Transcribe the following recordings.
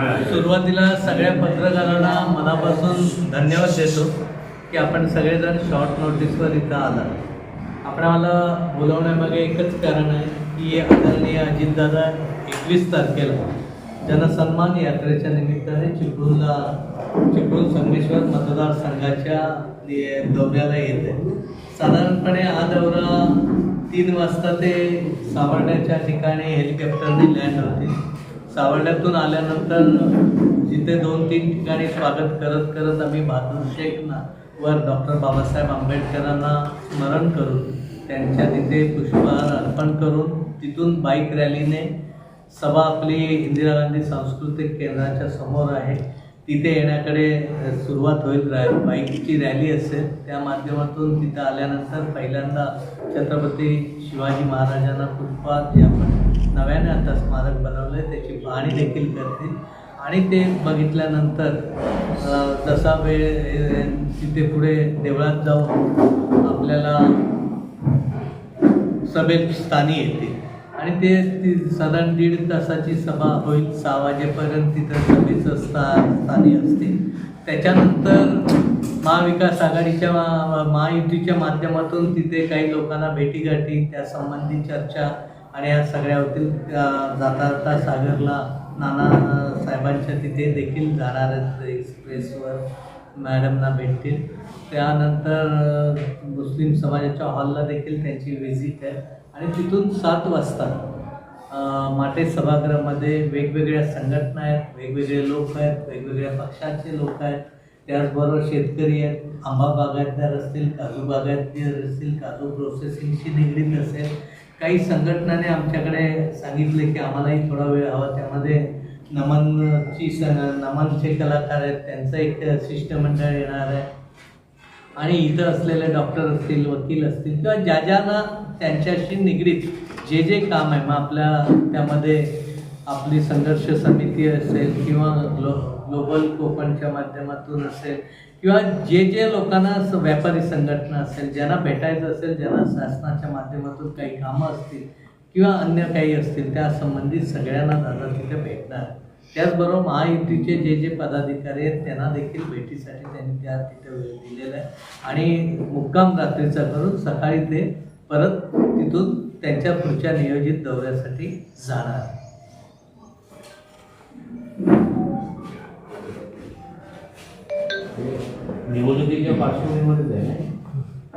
सुरुवातीला सगळ्या पत्रकारांना मनापासून धन्यवाद देतो की आपण सगळेजण शॉर्ट नोटीसवर इथं आला आपण मला बोलवण्यामागे एकच कारण आहे की आदरणीय अजितदादा एकवीस तारखेला जनसन्मान यात्रेच्या निमित्ताने चिपळूणला चिपळूण संगमेश्वर मतदारसंघाच्या नि- दौऱ्याला येते साधारणपणे हा दौरा तीन वाजता ते सावरण्याच्या ठिकाणी हेलिकॉप्टरने लँड होते. सावर्ड्यातून आल्यानंतर जिथे दोन तीन ठिकाणी स्वागत करत करत आम्ही बहादूर शेखना वर डॉक्टर बाबासाहेब आंबेडकरांना स्मरण करून त्यांच्या तिथे पुष्पहार अर्पण करून तिथून बाईक रॅलीने सभा आपली इंदिरा गांधी सांस्कृतिक केंद्राच्या समोर आहे. तिथे येण्याकडे सुरुवात होईल. बाईकची रॅली असेल. त्या माध्यमातून तिथं आल्यानंतर पहिल्यांदा छत्रपती शिवाजी महाराजांना पुष्पात जे आपण नव्याने आता स्मारक बनवलं आहे त्याची पाहणी देखील करतील आणि ते बघितल्यानंतर तसा जसा वेळ तिथे पुढे देवळात जाऊन आपल्याला सभेत स्थानी येते. आणि ते ती साधारण दीड तासाची सभा होईल सहा वाजेपर्यंत तिथं सभेचं स्था स्थानी असते. त्याच्यानंतर महाविकास आघाडीच्या महायुतीच्या माध्यमातून तिथे काही लोकांना भेटीगाठी त्या संबंधी चर्चा आणि या सगळ्यावरती जाता जाता सागरला नाना साहेबांच्या तिथे देखील जाणार एक्सप्रेसवर मॅडमना भेटतील. त्यानंतर मुस्लिम समाजाच्या हॉलला देखील त्यांची व्हिजिट आहे. आणि तिथून सात वाजता माटे सभागृहामध्ये वेगवेगळ्या संघटना आहेत वेगवेगळे लोक आहेत वेगवेगळ्या पक्षाचे लोक आहेत. त्याचबरोबर शेतकरी आहेत आंबा बागायतदार असतील काजू बागायतदार असतील काजू प्रोसेसिंगशी निगडीत असेल काही संघटनाने आमच्याकडे सांगितले की आम्हालाही थोडा वेळ हवा. त्यामध्ये नमनची स नमनचे कलाकार आहेत त्यांचं एक शिष्टमंडळ येणार आहे. आणि इथं असलेले डॉक्टर असतील वकील असतील किंवा ज्या ज्यांना त्यांच्याशी निगडीत जे जे काम आहे मग आपल्या त्यामध्ये आपली संघर्ष समिती असेल किंवा ग्लो ग्लोबल कोकणच्या माध्यमातून असेल किंवा जे जे लोकांना व्यापारी संघटना असेल ज्यांना भेटायचं असेल ज्यांना शासनाच्या माध्यमातून काही कामं असतील किंवा अन्य काही असतील त्या संबंधित सगळ्यांना दादा तिथे भेटणार. त्याचबरोबर महायुतीचे जे जे पदाधिकारी आहेत त्यांना देखील भेटीसाठी त्यांनी त्या तिथे वेळ दिलेला आहे. आणि मुक्काम रात्रीचा करून सकाळी ते परत तिथून त्यांच्या पुढच्या नियोजित दौऱ्यासाठी जाणार. निवडणुकीच्या पार्श्वभूमीमध्येच आहे ना?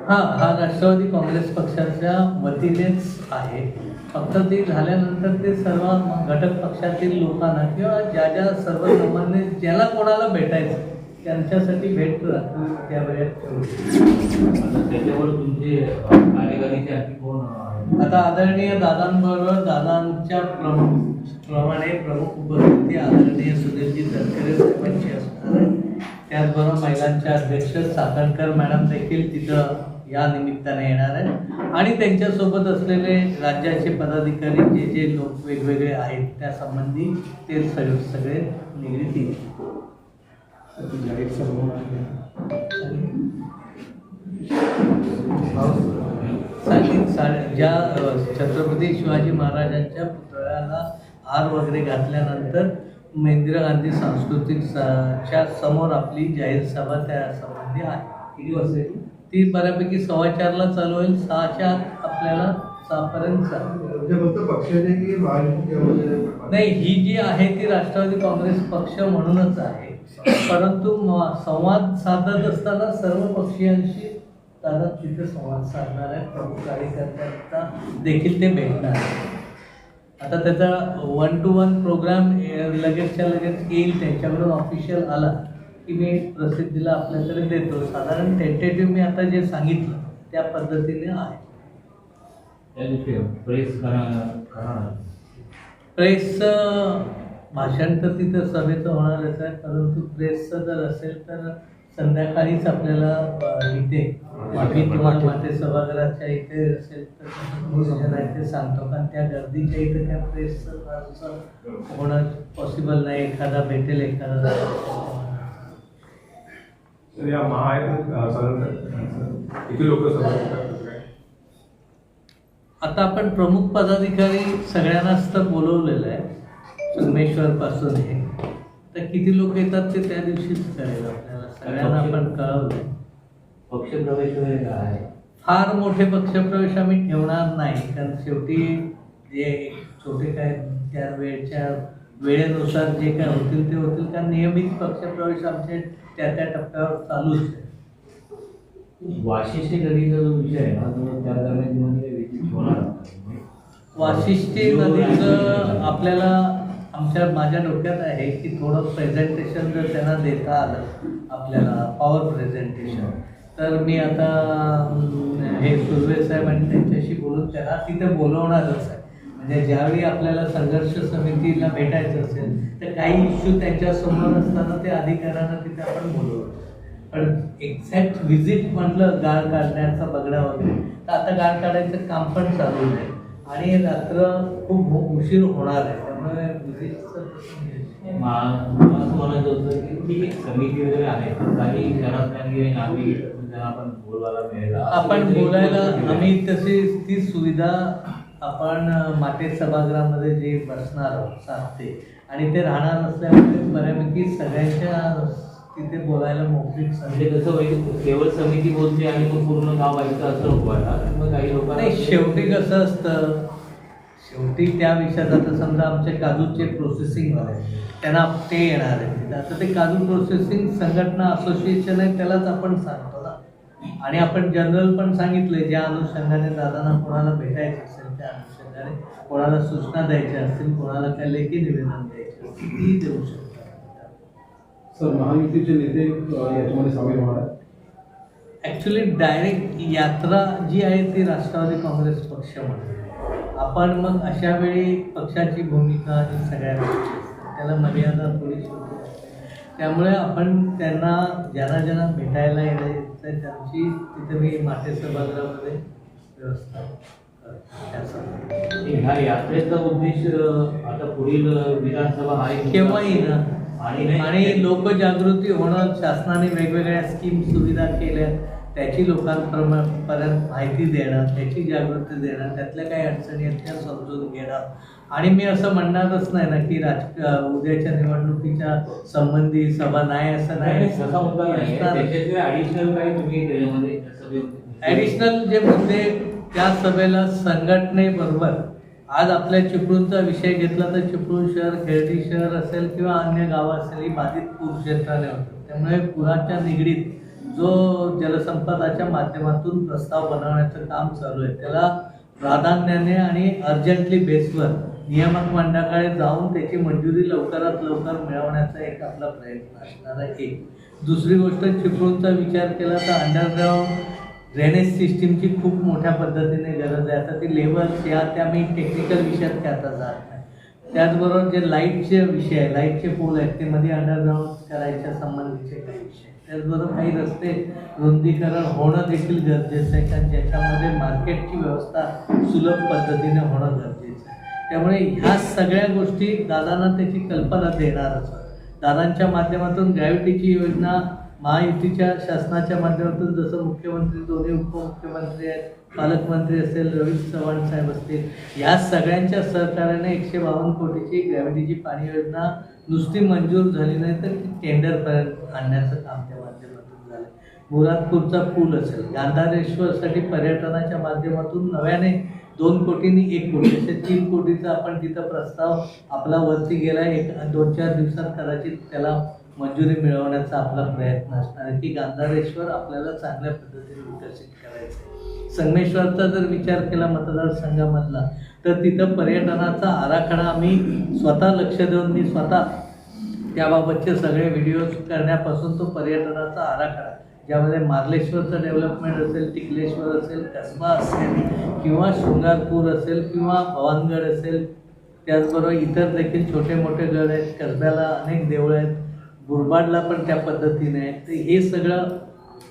हा हा राष्ट्रवादी काँग्रेस पक्षाच्या वतीनेच आहे फक्त ते झाल्यानंतर ते सर्व घटक पक्षातील लोकांना किंवा ज्या ज्या सर्वसामान्य ज्याला कोणाला भेटायचं त्यांच्यासाठी भेट त्या वेळेत. आता त्याच्यावर तुमचे अं, आणखी कोण अं, आता आदरणीय दादांबरोबर दादांच्या प्रमुख प्रमाणे प्रमुख उपस्थिती आदरणीय सुधीरजी तटकरे साहेबांची असणार आहे त्याचबरोबर महिलांच्या अध्यक्ष साखरकर मॅडम देखील तिथं या निमित्ताने येणार आहे आणि त्यांच्यासोबत असलेले राज्याचे पदाधिकारी जे जे लोक वेगवेगळे आहेत त्यासंबंधी ते सगळे सगळे निगडीत येतील. ज्या छत्रपती शिवाजी महाराजांच्या पुतळ्याला हार वगैरे घातल्यानंतर इंदिरा गांधी सांस्कृतिक च्या समोर आपली जाहीर सभा त्या संबंधी आहे. किती वाजता? ती बऱ्यापैकी सव्वा चारला चालू होईल सहाच्या आत आपल्याला सहापर्यंत चालू म्हणजे नाही ही जी आहे ती राष्ट्रवादी काँग्रेस पक्ष म्हणूनच आहे. परंतु संवाद साधत असताना सर्व पक्षीयांशी दादा तिथे संवाद साधणार आहे प्रमुख कार्यकर्त्यांचा देखील ते भेटणार आहे. आता त्याचा वन टू वन प्रोग्राम लगेचच्या लगेच येईल त्यांच्याकडून ऑफिशियल आला की मी प्रसिद्धीला आपल्याकडे देतो. साधारण टेंटेटिव्ह मी आता जे सांगितलं त्या पद्धतीने आहे. त्या दिवशी प्रेस करणार प्रेसचं भाषण तर तिथं सभेचं होणारच आहे परंतु प्रेसचं जर असेल तर संध्याकाळीच आपल्याला इथे मी तुम्हाला माटे सभागृहाच्या इथे असेल तर आहे ते सांगतो. कारण त्या गर्दीच्या इथे त्या प्रेसचं फारसं होणं पॉसिबल नाही. एखादा भेटेल एखादा या साधारणतः किती लोक आता आपण प्रमुख पदाधिकारी सगळ्यांनाच तर बोलवलेलं आहे. संगमेश्वर पासून हे. तर किती लोक येतात ते त्या दिवशीच कळेल आपल्याला सगळ्यांना आपण कळवलं पक्षप्रवेश वगैरे काय फार मोठे पक्षप्रवेश आम्ही ठेवणार नाही. कारण शेवटी जे छोटे काय त्या वेळच्या वेळेनुसार जे काय होतील ते होतील. कारण नियमित पक्षप्रवेश आमचे त्या त्या टप्प्यावर चालूच आहे. वाशिष्ठी नदीचा जो विषय आहे ना तो त्या दरम्यान होणार. वाशिष्ठी नदीचं आपल्याला आमच्या माझ्या डोक्यात आहे की थोडं प्रेझेंटेशन जर त्यांना देता आलं आपल्याला पॉवर प्रेझेंटेशन तर मी आता हे सुर्वे साहेब आणि त्यांच्याशी बोलून त्यांना तिथे बोलवणारच आहे. म्हणजे ज्यावेळी आपल्याला संघर्ष समितीला भेटायचं असेल तर काही इश्यू त्यांच्यासमोर असताना ते अधिकाऱ्यांना तिथे आपण बोलवतो. पण एक्झॅक्ट व्हिजिट म्हटलं गाळ काढण्याचा बगडा वगैरे तर आता गाळ काढायचं काम पण चालू आहे. आणि रात्र खूप उशीर होणार आहे. म्हणायचं होतं की ठीक आहे समिती वगैरे आहे काही घरातल्या नागरिक आपण बोलवायला मिळेल आपण बोलायला आम्ही तशी ती सुविधा आपण माटे सभागृहामध्ये जे बसणार आहोत सात ते. आणि ते राहणार असल्यामुळे बऱ्यापैकी सगळ्यांच्या तिथे बोलायला मोकळीक म्हणजे संधी कसं होईल केवळ समिती बोलते आणि मग पूर्ण गाव ऐकतं असं व्हायला मग काही लोकांना नाही शेवटी कसं असतं शेवटी त्या विषयात आता समजा आमचे काजूचे प्रोसेसिंग आहे त्यांना ते येणार आहे. तिथे आता ते काजू प्रोसेसिंग संघटना असोसिएशन आहे त्यालाच आपण सांगतो ना. आणि आपण जनरल पण सांगितलंय ज्या अनुषंगाने दादांना कोणाला भेटायचं असेल त्या अनुषंगाने कोणाला सूचना द्यायच्या असतील कोणाला काय लेखी निवेदन द्यायचे असतील ती देऊ शकतात. सर महायुतीचे नेते याच्यामध्ये सामील होणार ॲक्च्युली डायरेक्ट यात्रा जी आहे ती राष्ट्रवादी काँग्रेस पक्ष म्हणते आपण मग अशा वेळी पक्षाची भूमिका ही सगळ्या गोष्टी त्याला मर्यादा होती त्यामुळे आपण त्यांना ज्यांना ज्यांना भेटायला यायचं त्यांची तिथे मी माटे सभागृहामध्ये व्यवस्था. ह्या यात्रेचा उद्देश आता पुढील विधानसभा हा एक केव्हाही ना. आणि आणि लोकजागृती होणं शासनाने वेगवेगळ्या स्कीम सुविधा केल्या. त्याची लोकांपर्यंत माहिती देणं त्याची जागृती देणं त्यातल्या काही अडचणी आहेत त्या समजून घेणं. आणि मी असं म्हणणारच नाही ना की राज उद्याच्या निवडणुकीच्या संबंधी सभा नाही असं नाही. ॲडिशनल जे मुद्दे त्या सभेला संघटनेबरोबर आज आपल्या चिपळूणचा विषय घेतला तर चिपळूण शहर खेळडी शहर असेल किंवा अन्य गावं असेल ही बाधित पूर क्षेत्राने होतात त्यामुळे पुराच्या निगडीत जो जलसंपदाच्या माध्यमातून प्रस्ताव बनवण्याचं काम चालू आहे त्याला प्राधान्याने आणि अर्जंटली बेसवर नियामक मंडळाकडे जाऊन त्याची मंजुरी लवकरात लवकर मिळवण्याचा एक आपला प्रयत्न असणार आहे. दुसरी गोष्ट चिपळूणचा विचार केला तर अंडरग्राऊंड ड्रेनेज सिस्टीमची खूप मोठ्या पद्धतीने गरज आहे. आता ती लेवल्स या त्या मी टेक्निकल विषयात काय आता जात नाही. त्याचबरोबर जे लाईटचे विषय आहे लाईटचे पोल आहेत ते मध्ये अंडरग्राऊंड करायच्या संबंधीचे काही विषय त्याचबरोबर काही रस्ते रुंदीकरण होणं देखील गरजेचं आहे कारण ज्याच्यामध्ये मार्केटची व्यवस्था सुलभ पद्धतीने होणं गरजेचं आहे. त्यामुळे ह्या सगळ्या गोष्टी दादांना त्याची कल्पना देणारच दादांच्या माध्यमातून ग्रॅव्हिटीची योजना महायुतीच्या शासनाच्या माध्यमातून जसं मुख्यमंत्री दोन्ही उपमुख्यमंत्री आहेत पालकमंत्री असेल रवी चव्हाण साहेब असतील या सगळ्यांच्या सहकार्याने एकशे बावन्न कोटीची ग्रॅव्हिटीची पाणी योजना नुसती मंजूर झाली नाही तर ती टेंडरपर्यंत आणण्याचं काम त्या माध्यमातून झालं मुरादपूरचा पूल असेल गांधारेश्वरसाठी पर्यटनाच्या माध्यमातून नव्याने दोन कोटींनी एक कोटी असे तीन कोटीचा आपण तिथं प्रस्ताव आपला वरती गेला एक दोन चार दिवसात कदाचित त्याला मंजुरी मिळवण्याचा आपला प्रयत्न असणार आहे. की गांधारेश्वर आपल्याला चांगल्या पद्धतीने विकसित करायचं आहे संगमेश्वरचा जर विचार केला मतदारसंघामधला तर तिथं पर्यटनाचा आराखडा आम्ही स्वतः लक्ष देऊन मी स्वतः त्याबाबतचे सगळे व्हिडिओज करण्यापासून तो पर्यटनाचा आराखडा. ज्यामध्ये मार्लेश्वरचं डेव्हलपमेंट असेल टिकलेश्वर असेल कसबा असेल किंवा शृंगारपूर असेल किंवा भवानगड असेल त्याचबरोबर इतर देखील छोटे मोठे गड आहेत कसब्याला अनेक देवळं आहेत बुरबाडला पण त्या पद्धतीने आहे तर हे सगळं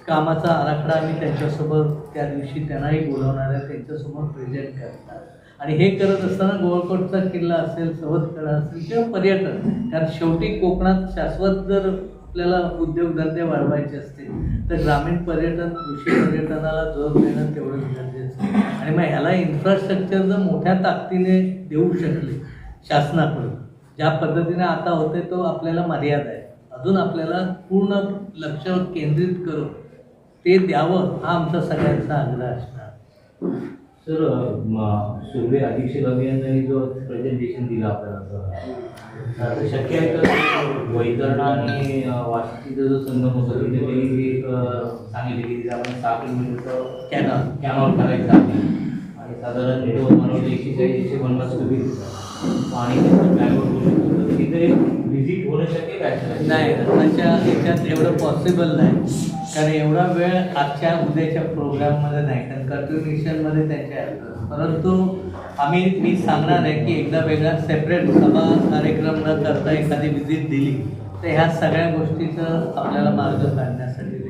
कामाचा आराखडा आम्ही त्यांच्यासोबत त्या दिवशी त्यांनाही बोलवणार आहे त्यांच्यासमोर प्रेझेंट करणार आणि हे करत असताना गोवळकोटचा किल्ला असेल सवतकडा असेल किंवा पर्यटन कारण शेवटी कोकणात शाश्वत जर आपल्याला उद्योगधंदे वाढवायचे असतील तर ग्रामीण पर्यटन कृषी पर्यटनाला जोर देणं तेवढंच गरजेचं आणि मग ह्याला इन्फ्रास्ट्रक्चर जर मोठ्या ताकदीने देऊ शकले शासनाकडून ज्या पद्धतीने आता होते तो आपल्याला मर्यादा आहे. अजून आपल्याला पूर्ण लक्ष केंद्रित करून ते द्यावं हा आमचा सगळ्यांचा आग्रह असणार. सर सुर्वे अधीक्षक अभियंत्यांनी जो प्रेझेंटेशन दिलं आपल्याला तर शक्य आहे का वैतरणा आणि अ, वाशिमचा जो संगम होतो तिथे त्यांनी जे एक सांगितले की तिथे आपण सहा किलोमीटरचं कॅनॉल कॅनॉल करायचं आहे. आणि साधारण दोन मनोज एकशे चाळीस एकशे पन्नास कोटी तर तिथे व्हिजिट होणं शक्य काय? नाही आताच्या ह्याच्यात एवढं पॉसिबल नाही. कारण एवढा वेळ आजच्या उद्याच्या प्रोग्राममध्ये नाही. कारण कंटिन्युएशनमध्ये त्याच्या परंतु आम्ही मी सांगणार आहे की एकदा वेगळा सेपरेट सभा कार्यक्रम न करता एखादी विजिट दिली तर ह्या सगळ्या गोष्टीचं आपल्याला मार्ग काढण्यासाठी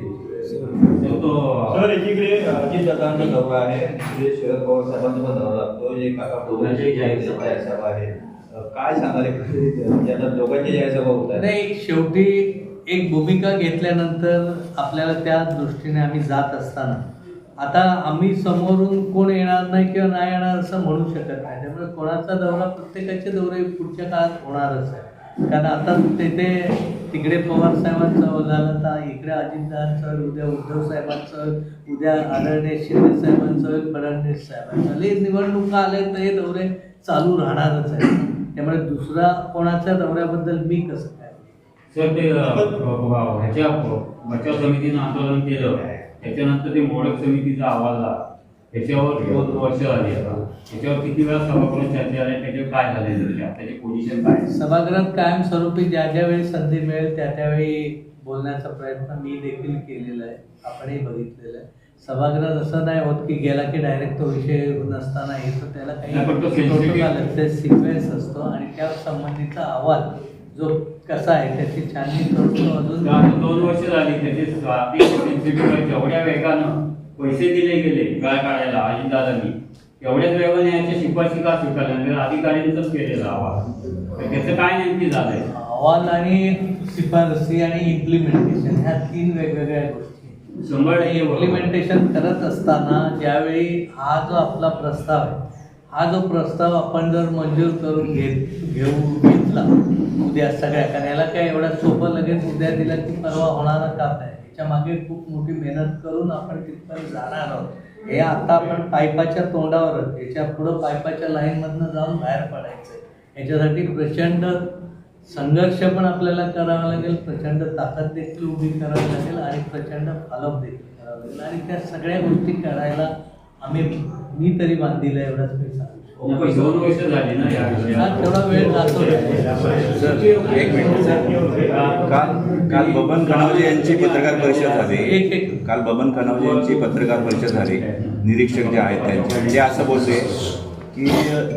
सर एकीकडे अजितदादांचा दौरा आहे. दुसरीकडे शरद पवार साहेबांचा पण दौरा लागतो जे काका दोघांच्याही जाहीर सभा आहे. सभा आहे. काय सांगाल दोघांच्या जाहीर सभा होत नाही शेवटी एक भूमिका घेतल्यानंतर आपल्याला त्या दृष्टीने आम्ही जात असताना आता आम्ही समोरून कोण येणार नाही किंवा नाही येणार असं म्हणू शकत नाही. त्यामुळे कोणाचा दौरा प्रत्येकाचे दौरे पुढच्या काळात होणारच आहे. कारण आता तिथे तिकडे पवार साहेबांचं झालं तर इकडे अजितदारचं उद्या उद्धव साहेबांचं उद्या आदरणीय शिंदे साहेबांचं फडणवीस साहेबांचं हे निवडणुका आल्या तर हे दौरे चालू राहणारच आहे त्यामुळे दुसरा कोणाच्या दौऱ्याबद्दल मी कसं काय सर ते ह्याच्या बचाव समितीनं आंदोलन केलं. त्याच्यानंतर ते मोडक समितीचा अहवाल आला त्याच्यावर दोन वर्ष झाली आता. त्याच्यावर किती वेळा सभागृह चर्चा झाली त्याच्यावर काय झाले त्याची पोझिशन काय? सभागृहात कायमस्वरूपी ज्या ज्यावेळी संधी मिळेल त्या त्यावेळी बोलण्याचा प्रयत्न मी देखील केलेला आहे. आपणही बघितलेला आहे. सभागृहात असं नाही होत की गेला की डायरेक्ट तो विषय नसताना येतो. त्याला काही सिक्वेन्स असतो आणि त्या संबंधीचा अहवाल जो कसा आहे त्याची छाननी करतो अजून दोन वर्ष झाली त्याचे. जेवढ्या वेगानं पैसे दिले गेले गाळ काढायला अजितदादांनी तेवढ्याच वेगाने याच्या शिफारशी का स्वीकारल्या अधिकाऱ्यांचाच केलेला तर त्याचं काय नेमकी झालंय अहवाल आणि शिफारसी आणि इम्प्लिमेंटेशन ह्या तीन वेगवेगळ्या गोष्टी शंभर. इम्प्लिमेंटेशन करत असताना ज्यावेळी हा जो आपला प्रस्ताव आहे हा जो प्रस्ताव आपण जर मंजूर करून घेत घेऊ घेतला उद्या सगळ्या कारण याला काय एवढा सोपं लगेच उद्या दिला की परवा होणारा काम आहे याच्या मागे खूप मोठी मेहनत करून आपण तिथपर्यंत जाणार आहोत. हे आता आपण पाईपाच्या तोंडावर याच्या पुढं पाईपाच्या लाईनमधनं जाऊन बाहेर पडायचं याच्यासाठी प्रचंड संघर्ष पण आपल्याला करावा लागेल प्रचंड ताकद देखील उभी करावी लागेल आणि प्रचंड फॉलोअप देखील करावा लागेल. आणि त्या सगळ्या गोष्टी करायला आम्ही मी तरी बांधील एवढंच सांगू पण दोन वर्ष झाली ना या हा तेवढा वेळ जातो. सर एक मिनिट. सर काल काल बबन कनावजे यांची पत्रकार परिषद झाली. एक. काल बबन कनावजे यांची पत्रकार परिषद झाली. निरीक्षक जे आहेत त्यांचे. ते असं बोलले की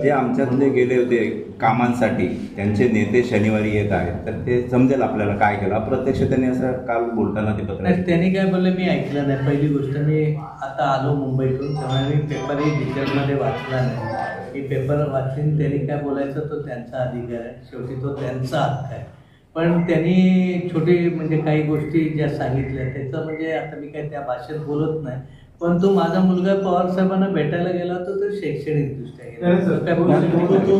जे आमच्यातले गेले होते कामांसाठी त्यांचे नेते शनिवारी येत आहेत तर ते समजेल आपल्याला काय केलं. अप्रत्यक्ष त्यांनी असं काल बोलताना ते पत्र नाही त्यांनी काय बोलले मी ऐकलं नाही. पहिली गोष्ट मी आता आलो मुंबईतून त्यामुळे मी पेपरही डिटेलमध्ये वाचला नाही. मी पेपर वाचून त्यांनी काय बोलायचं तो त्यांचा अधिकार आहे. शेवटी तो त्यांचा हक्क आहे. पण त्यांनी छोटी म्हणजे काही गोष्टी ज्या सांगितल्या त्याचं म्हणजे आता मी काही त्या भाषेत बोलत नाही. पण तो माझा मुलगा पवार साहेबांना भेटायला गेला होता तर शैक्षणिकदृष्ट्या गेला. तो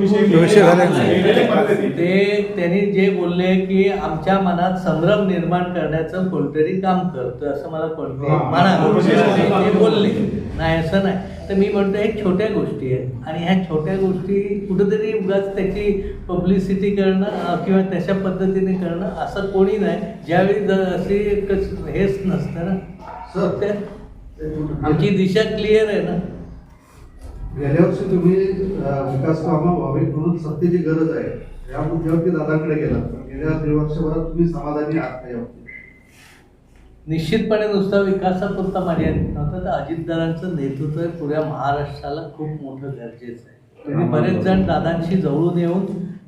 त्यांनी जे बोलले की आमच्या मनात संभ्रम निर्माण करण्याचं कोणतरी काम करतं असं मला कोणतरी. म्हणा. ते बोलले. नाही असं नाही. तर मी म्हणतो हे छोट्या गोष्टी आहेत. आणि ह्या छोट्या गोष्टी कुठेतरी उगाच त्याची पब्लिसिटी करणं किंवा तशा पद्धतीने करणं असं कोणी नाही. ज्यावेळी जर अशी कस- हेच नसतं ना. सर. त्या- आमची दिशा क्लिअर आहे ना? गेल्या वर्षी तुम्ही विकास कामं व्हावी म्हणून सत्तेची गरज आहे. या मुद्द्यावरती दादांकडे गेला गेल्या दीड वर्षभरात तुम्ही समाधानी आहात का निश्चितपणे नुसता विकासापुरता मर्यादित नव्हतं तर अजितदारांचं नेतृत्व हे पुऱ्या महाराष्ट्राला खूप मोठं गरजेचं आहे. तुम्ही बरेच जण दादांशी जवळून येऊन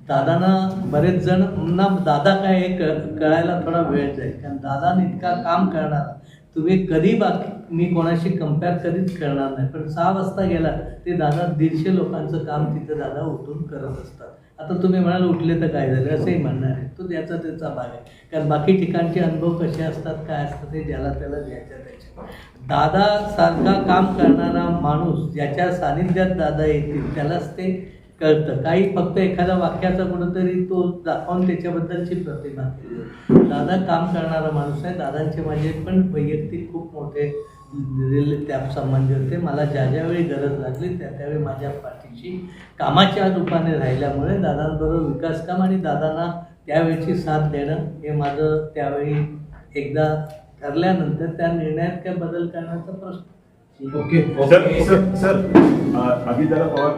दादांना बरेच जण ना दादा काय हे क- कळायला थोडा वेळ जाईल. कारण दादा इतका काम करणार. तुम्ही कधी बाकी मी कोणाशी कंपेअर कधीच करणार नाही. पण सहा वाजता गेला ते दादा दीडशे लोकांचं काम तिथं दादा उठून करत असतात. आता तुम्ही म्हणाल उठले तर काय झालं? असंही म्हणणार आहे. तो त्याचा त्याचा भाग आहे. कारण बाकी ठिकाणचे अनुभव कसे असतात काय असतात ते ज्याला त्याला द्यायच्या त्याच्या दादा सारखा काम करणारा माणूस ज्याच्या सानिध्यात दादा येतील त्यालाच ते कळतं. काही फक्त एखाद्या वाक्याचा कुठंतरी तो दाखवून त्याच्याबद्दलची प्रतिमा. दादा काम करणारा माणूस आहे. दादांचे माझे पण वैयक्तिक खूप मोठे त्या संबंधी होते. मला ज्या ज्यावेळी गरज लागली त्या त्यावेळी माझ्या पाठीशी कामाच्या रूपाने राहिल्यामुळे दादांबरोबर विकास काम आणि दादांना त्यावेळची साथ देणं हे माझं त्यावेळी एकदा ठरल्यानंतर त्या निर्णयात काय बदल करण्याचा प्रश्न. ओके सर सर सर अ, अजितदादा पवार